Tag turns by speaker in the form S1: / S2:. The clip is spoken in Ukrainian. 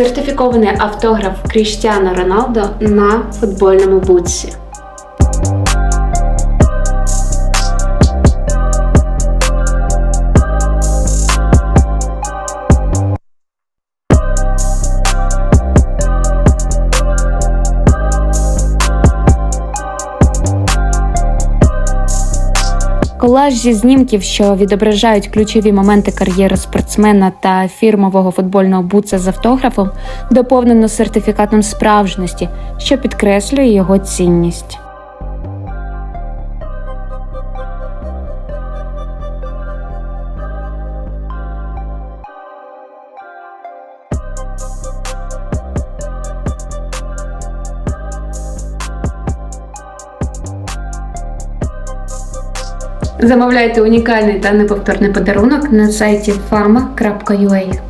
S1: Сертифікований автограф Кріштіана Роналдо на футбольному бутсі. Колаж зі знімків, що відображають ключові моменти кар'єри спортсмена та фірмового футбольного бутса з автографом, доповнено сертифікатом справжності, що підкреслює його цінність. Замовляйте унікальний та неповторний подарунок на сайті fama.ua.